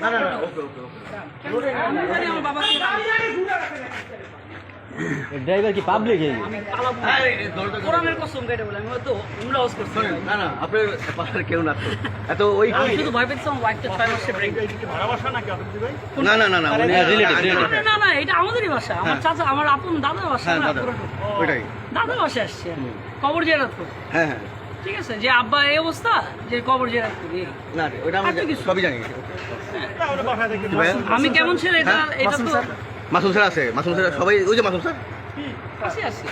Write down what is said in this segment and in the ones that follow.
না না না ওকে ওকে ওকে। আমি জানি আমার বাবা কি ড্রাইভার কি পাবলিক না। কোরআনের কসম কেটে বলে আমি হয়তো উমরা হাউস করছি। না না আপনার কেউ না। এত ওই আমি শুধু ভয় ওয়াইফটা ছয় মাসে ব্রেক না না না না উনি হ্যাঁ, relative, আগে- relative। না না এটা আমাদেরই বাসা আমার হ্যাঁ। চাচা আমার আপন দাদার বাসা হ্যাঁ না দাদা। ওইটাই। দাদার বাসা আসছে। কবর জেরাত করতে হ্যাঁ হ্যাঁ। ঠিক আছে যে আব্বা এই অবস্থা যে কবর যে করি না সবই জানি। আমি কেমন ছেলে এটা এটা তো মাসুম স্যার আছে মাসুম স্যার সবাই ওই যে মাসুম স্যার? আছে। আসি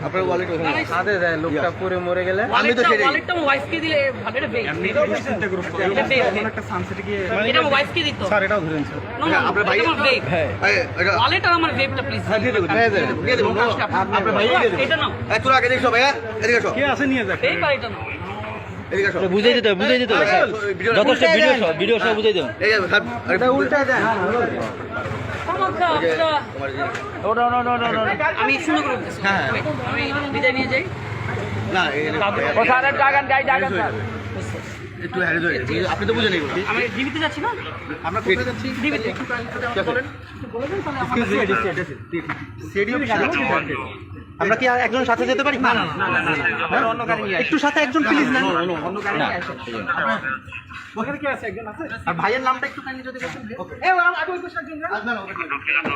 আপনার ওয়ালেট ওখানে। সাথে যায় লোকটা পরে মরে গেলে? আমি তো সেটাই। ওয়ালেটটা ওয়াইফকে দিলে ভালো এটা বেগ এটা বেগ এটা আমার ওয়াইফকে দিত। স্যার এটাও ধরেন হ্যাঁ, আপনার ভাই- এই, এটা ওয়ালেট আর আমার বেগটা প্লিজ হ্যাঁ দিয়ে দেবো দিয়ে দেবো দিয়ে দেবো আপনার ভাই এটা নাও। এই তোরা আগে দেখো হ্যাঁ এদিকে এসো। আছে নিয়ে যাক? এই বাড়িটা এসো বুঝাই দিতে হবে বুঝাই দিতে হবে। যথেষ্ট ভিডিও সহ ভিডিও সহ বুঝাই দেবেন। আমি হ্যাঁ। আমি বিদায় নিয়ে যাই। না একটু হ্যারিজ হয়ে গেছে। আপনি তো বুঝে নেই আমি ডিবিতে যাচ্ছি না? আমরা কোথায় যাচ্ছি? ডিবিতে। আমরা কি আর একজন সাথে যেতে পারি না না একটু সাথে একজন প্লিজ না ওখানে কি আছে একজন আছে আর ভাইয়ের নামটা একটু কাইন্ডলি যদি বলতেন?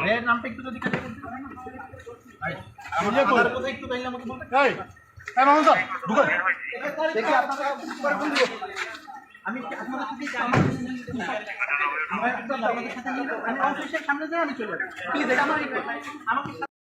ভাইয়ের নামটা একটু যদি আমার একটু কাইন্ডলি আমাকে বলতেন এই এই মামুন স্যার ঢুকো দেখি আপনারা পরে ফোন দিবো। আমি আপনাদের সাথে আমার আমার আপনাদের সাথে আমি অফিসের সামনে যাই আমি চলে যাব প্লিজ এটা আমার আমাকে